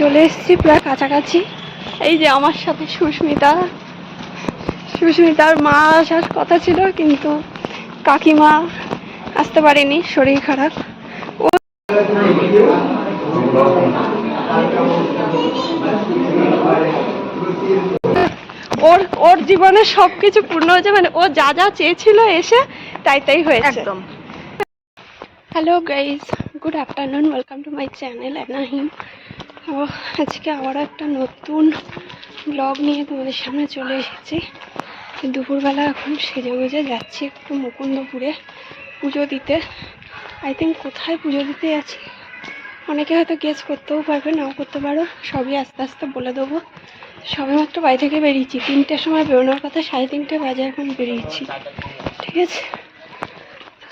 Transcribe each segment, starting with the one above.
চলে এসেছি প্রায় কাছাকাছি। এই যে আমার সাথে সুস্মিতা। সুস্মিতার মা আসার কথা ছিল কিন্তু কাকিমা আসতে পারেনি শরীর খারাপ। ও ওর ওর জীবনে সবকিছু পূর্ণ হয়েছে মানে ও যা যা চেয়েছিল এসে তাই তাই হয়েছে। একদম। Hello guys good afternoon welcome to my channel Anaheim তো আজকে আবার একটা নতুন ব্লগ নিয়ে তোমাদের সামনে চলে এসেছি। দুপুরবেলা এখন সেজে গুজে যাচ্ছি একটু মুকুন্দপুরে পুজো দিতে। আই থিঙ্ক কোথায় পুজো দিতে যাচ্ছি? অনেকে হয়তো গেস করতেও পারবে, নাও করতে পারো। সবই আস্তে আস্তে বলে দেবো। সবে মাত্র বাড়ি থেকে বেরিয়েছি। তিনটের সময় বেরোনোর কথা, সাড়ে তিনটে বাজে এখন বেরিয়েছি। ঠিক আছে?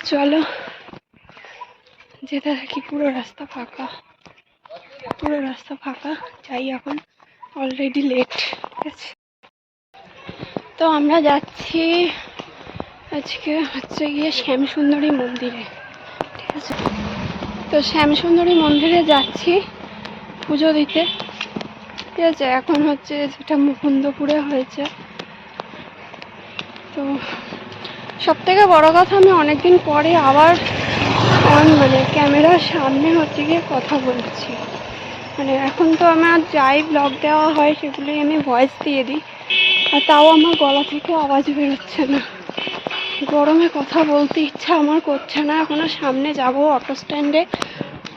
চলো, যেতে থাকি পুরো রাস্তা ফাঁকা। পুরো রাস্তা ফাঁকা, যাই এখন অলরেডি লেট ঠিক আছে তো আমরা যাচ্ছি আজকে হচ্ছে গিয়ে শ্যামসুন্দরী মন্দিরে, ঠিক আছে? তো শ্যামসুন্দরী মন্দিরে যাচ্ছি পুজো দিতে, ঠিক আছে? এখন হচ্ছে যেটা মুকুন্দপুরে হয়েছে। তো সব থেকে বড়ো কথা, আমি অনেকদিন পরে আবার মানে ক্যামেরার সামনে হচ্ছে গিয়ে কথা বলছি। মানে এখন তো আমার যাই ব্লগ দেওয়া হয় সেগুলোই আমি ভয়েস দিয়ে দিই। আর তাও আমার গলা থেকে আওয়াজ বেরোচ্ছে না। গরমে কথা বলতে ইচ্ছা আমার করছে না। এখনও সামনে যাব অটো স্ট্যান্ডে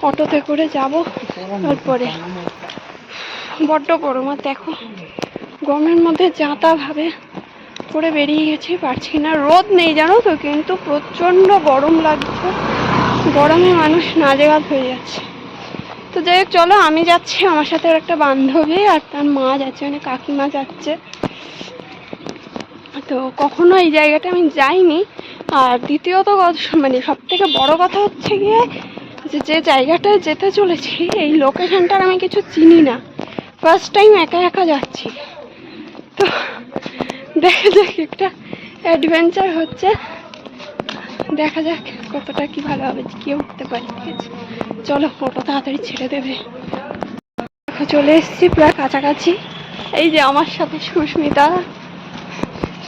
অটোতে করে যাব। তারপরে বড্ড গরম। আর দেখো, গরমের মধ্যে যাতাভাবে করে বেরিয়ে গেছি, পারছি না। রোদ নেই, জানো তো? কিন্তু প্রচণ্ড গরম লাগছে। গরমে মানুষ নাজেগাত হয়ে যাচ্ছে। তো যাই হোক, চলো, আমি যাচ্ছি আমার সাথে আর একটা বান্ধবী আর তার মা যাচ্ছে মানে কাকিমা যাচ্ছে। তো কখনো এই জায়গাটা আমি যাইনি। আর দ্বিতীয়ত মানে সব থেকে বড় কথা হচ্ছে গিয়ে যে যে জায়গাটায় যেতে চলেছি, এই লোকেশানটার আমি কিছু চিনি না। ফার্স্ট টাইম একা একা যাচ্ছি। তো দেখা যাক, একটা অ্যাডভেঞ্চার হচ্ছে। দেখা যাক। কতটা কি ভালো হবে কেউ উঠতে পারি চলো, ফটো তাড়াতাড়ি ছেড়ে দেবে। চলে এসেছি প্রায় কাছাকাছি। এই যে আমার সাথে সুস্মিতা।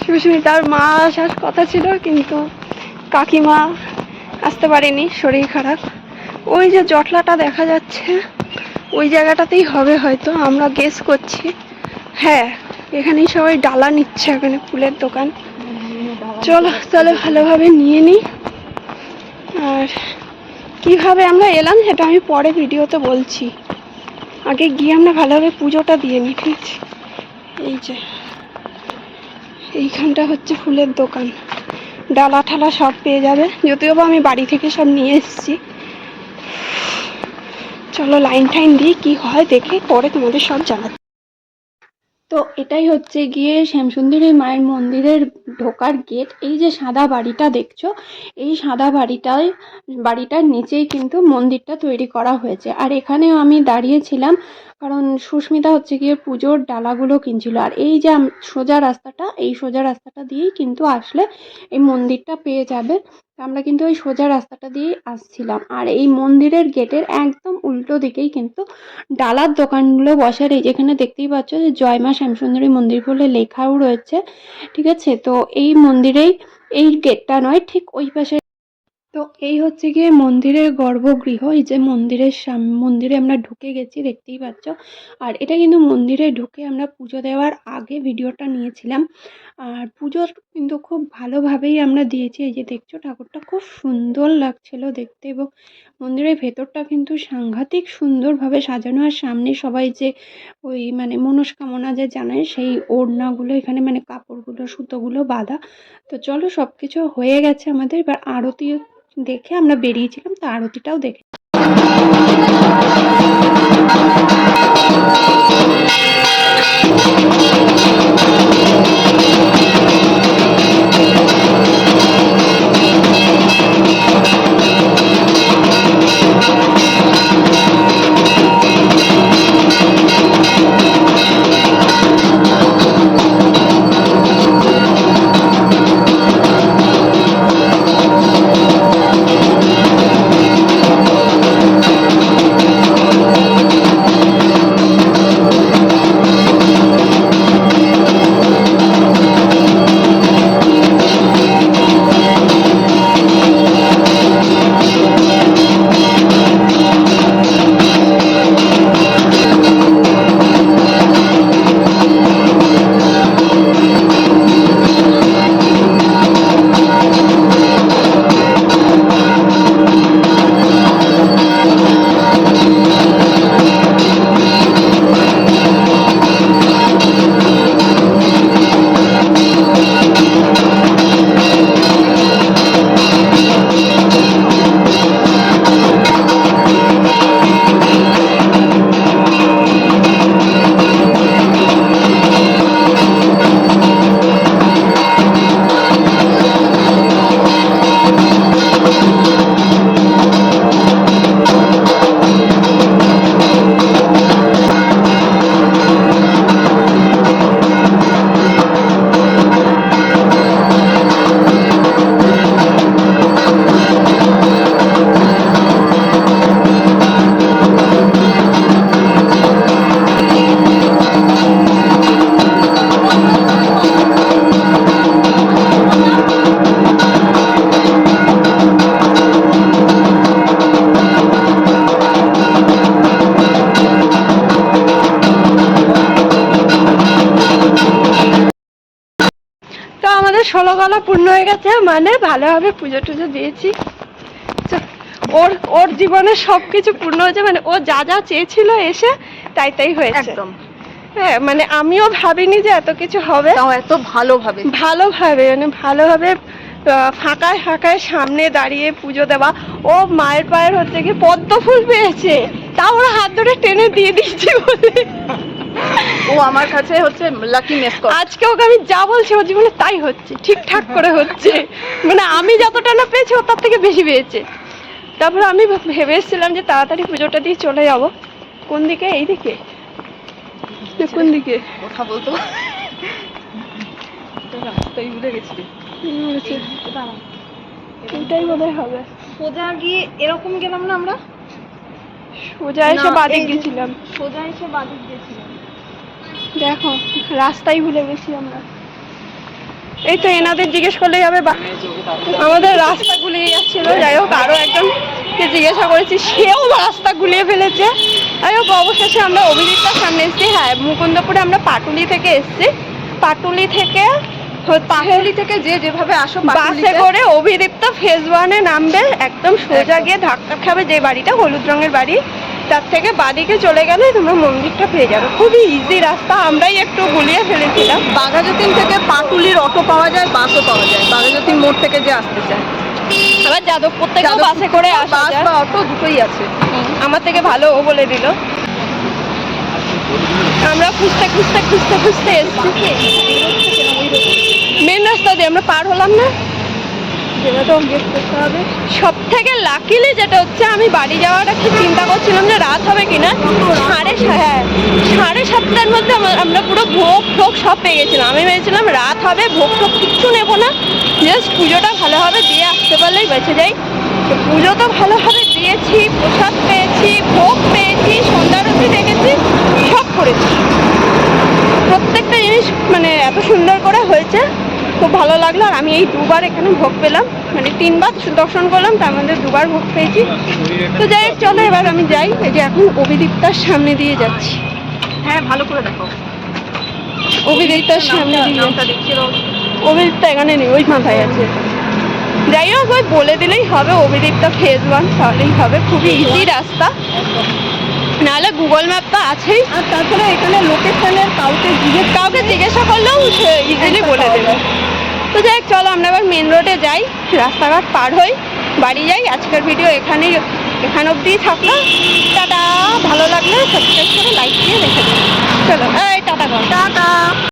সুস্মিতার মা আসার কথা ছিল, কিন্তু কাকিমা আসতে পারেনি, শরীর খারাপ। ওই যে জটলাটা দেখা যাচ্ছে, ওই জায়গাটাতেই হবে হয়তো, আমরা গেস করছি। হ্যাঁ এখানেই সবাই ডালা নিচ্ছে, এখানে ফুলের দোকান। চলো, তাহলে ভালোভাবে নিয়ে নিই। আর কীভাবে আমরা এলাম সেটা আমি পরে ভিডিওতে বলছি। আগে গিয়ে আমরা ভালোভাবে পুজোটা দিয়ে নিই, ঠিক আছে? এই যে, এইখানটা হচ্ছে ফুলের দোকান। ডালা ঠালা সব পেয়ে যাবে। যদিও বা আমি বাড়ি থেকে সব নিয়ে এসেছি। চলো লাইন টাইন দিয়ে কি হয় দেখে পরে তোমাদের সব জানাচ্ছি। তো এটাই হচ্ছে গিয়ে শ্যামসুন্দরী মায়ের মন্দিরের ঢোকার গেট। এই যে সাদা বাড়িটা দেখছ, এই সাদা বাড়িটায়, বাড়িটার নিচেই কিন্তু মন্দিরটা তৈরি করা হয়েছে। আর এখানেও আমি দাঁড়িয়েছিলাম, কারণ সুস্মিতা হচ্ছে গিয়ে পুজোর ডালাগুলো কিনছিল। আর এই যে সোজা রাস্তাটা, এই সোজা রাস্তাটা দিয়েই কিন্তু আসলে এই মন্দিরটা পেয়ে যাবে। আমরা কিন্তু ওই সোজা রাস্তাটা দিয়েই আসছিলাম। আর এই মন্দিরের গেটের একদম উল্টো দিকেই কিন্তু ডালার দোকানগুলো বসার এই যেখানে দেখতেই পাচ্ছ যে জয়মা শ্যামসুন্দরী মন্দির বলে লেখাও রয়েছে, ঠিক আছে? তো এই মন্দিরেই এই গেটটা নয়, ঠিক ওই পাশে। তো এই হচ্ছে গিয়ে মন্দিরের গর্ভগৃহ, এই যে মন্দিরের সাম, মন্দিরে আমরা ঢুকে গেছি, দেখতেই পাচ্ছ। আর এটা কিন্তু মন্দিরে ঢুকে আমরা পুজো দেওয়ার আগে ভিডিওটা নিয়েছিলাম। আর পুজোর কিন্তু খুব ভালোভাবেই আমরা দিয়েছি। এই যে দেখছ, ঠাকুরটা খুব সুন্দর লাগছিল দেখতে এবং মন্দিরের ভেতরটা কিন্তু সাংঘাতিক সুন্দরভাবে সাজানো। আর সামনে সবাই যে ওই মানে মনস্কামনা যে জানায়, সেই ওড়নাগুলো এখানে মানে কাপড়গুলো, সুতোগুলো বাঁধা। তো চলো সব কিছু হয়ে গেছে আমাদের। এবার আরতি দেখে আমরা বেরিয়েছিলাম, তো আরতিটাও দেখে ষোলো গলা পূর্ণ হয়ে গেছে মানে ভালোভাবে পুজো টুজো দিয়েছি। ওর ওর জীবনে সব কিছু পূর্ণ হয়েছে মানে ও যা যা চেয়েছিল এসে তাই তাই হয়েছে। একদম। হ্যাঁ মানে আমিও ভাবিনি যে এত কিছু হবে। তাও এত ভালোভাবে ভালোভাবে মানে ভালোভাবে ফাঁকায় ফাঁকায় সামনে দাঁড়িয়ে পুজো দেওয়া। ও মায়ের পায়ের হচ্ছে কি পদ্ম ফুল পেয়েছে তা ওরা হাত ধরে টেনে দিয়ে দিচ্ছে বলে। ও আমার কাছে হচ্ছে লাকি মেসকট আজকে ওকে আমি যা বলছি ওর জীবনে তাই হচ্ছে ঠিকঠাক করে হচ্ছে। মানে আমি যতটা না পেয়েছি ও তার থেকে বেশি পেয়েছে। তারপর আমি ভেবে এসেছিলাম যে তাড়াতাড়ি পুজোটা দিয়ে চলে যাব। কোন দিকে? এই দিকে। কোন দিকে? কথা বলতো। রাস্তায় ভুলে হচ্ছে এটাই বোধহয় হবে। সোজা গিয়ে এরকম গেলাম না আমরা? সোজা এসে না, বাদিক গেছিলাম। সোজা এসে বাদিক গেছিলাম। দেখো রাস্তাই ভুলে গেছি আমরা। এই তো এনাদের জিজ্ঞেস করলেই হবে বা- আমাদের রাস্তা গুলিয়ে যাচ্ছিল। যাই হোক আরও একজনকে জিজ্ঞাসা করেছি সেও রাস্তা গুলিয়ে ফেলেছে। যাই হোক অবশেষে আমরা অভিজিৎটার সামনে এসেছি। হ্যাঁ মুকুন্দপুরে আমরা পাটুলি থেকে এসেছি। পাটুলি থেকে পাটুলি থেকে যে যেভাবে আসো বাসে করে অভিদীপ্ত ফেজ ওয়ানে নামবে একদম সোজা গিয়ে ধাক্কা খাবে যে বাড়িটা হলুদ রঙের বাড়ি। তার থেকে বাদিকে চলে গেলে তোমরা মন্দিরটা পেয়ে যাবে। খুবই ইজি রাস্তা আমরাই একটু গুলিয়ে ফেলেছিলাম। বাঘাযতীন থেকে পাটুলির অটো পাওয়া যায় বাসও পাওয়া যায়। বাঘাযতীন মোড় থেকে যে আসতে চায়। আবার যাদবপুর থেকেও বাসে করে আসা বাস যায়। বা অটো দুটোই আছে। আমার থেকে ভালো ও বলে দিল। আমরা খুঁজতে খুঁজতে খুঁজতে খুঁজতে এসেছি। মেন রাস্তা দিয়ে আমরা পার হলাম না? যেটাও গেট করতে হবে। সব থেকে লাকিলি যেটা হচ্ছে, আমি বাড়ি যাওয়ার একটু চিন্তা করছিলাম যে রাত হবে কিনা। সাড়ে হ্যাঁ সাড়ে সাতটার মধ্যে আমা- আমরা পুরো ভোগ টোগ সব পেয়ে গেছিলাম। আমি ভেবেছিলাম রাত হবে, ভোগ টোগ কিচ্ছু নেব না। জাস্ট পুজোটা ভালোভাবে দিয়ে আসতে পারলেই বেঁচে যাই। পুজো তো ভালোভাবে দিয়েছি, প্রসাদ পেয়েছি, ভোগ পেয়েছি সন্ধ্যারতি দেখেছি, সব করেছি। প্রত্যেকটা জিনিস মানে এত সুন্দর করে হয়েছে। খুব ভালো লাগল আর আমি এই দুবার এখানে ভোগ পেলাম। মানে তিনবার দর্শন করলাম তার মধ্যে দুবার ভোগ পেয়েছি। তো যাই হোক, চলো এবার আমি যাই। এই যে এখন অভিদীপ্তার সামনে দিয়ে যাচ্ছি। হ্যাঁ ভালো করে দেখো। অভিদীপ্তার সামনে দিয়ে অভিদীপ্তা এখানে নেই ওই মাথায় আছে। যাই হোক ওই বলে দিলেই হবে অভিদীপ্তা ফেজ ওয়ান তাহলেই হবে। খুবই ইজি রাস্তা। নাহলে গুগল ম্যাপ তো আছেই। আর তারপরে এখানে লোকেশনের কাউকে জিজ্ঞেস কাউকে জিজ্ঞাসা করলেও ইজিলি বলে দেবে। তো যাই চলো আমরা এবার মেন রোডে যাই, রাস্তাঘাট পার হই, বাড়ি যাই। আজকের ভিডিও এখানেই এখান অবধিই থাকল। টাটা, ভালো লাগলে সাবস্ক্রাইব করে লাইক দিয়ে দেখে দেবো চলো, এই টাটা। টাটা।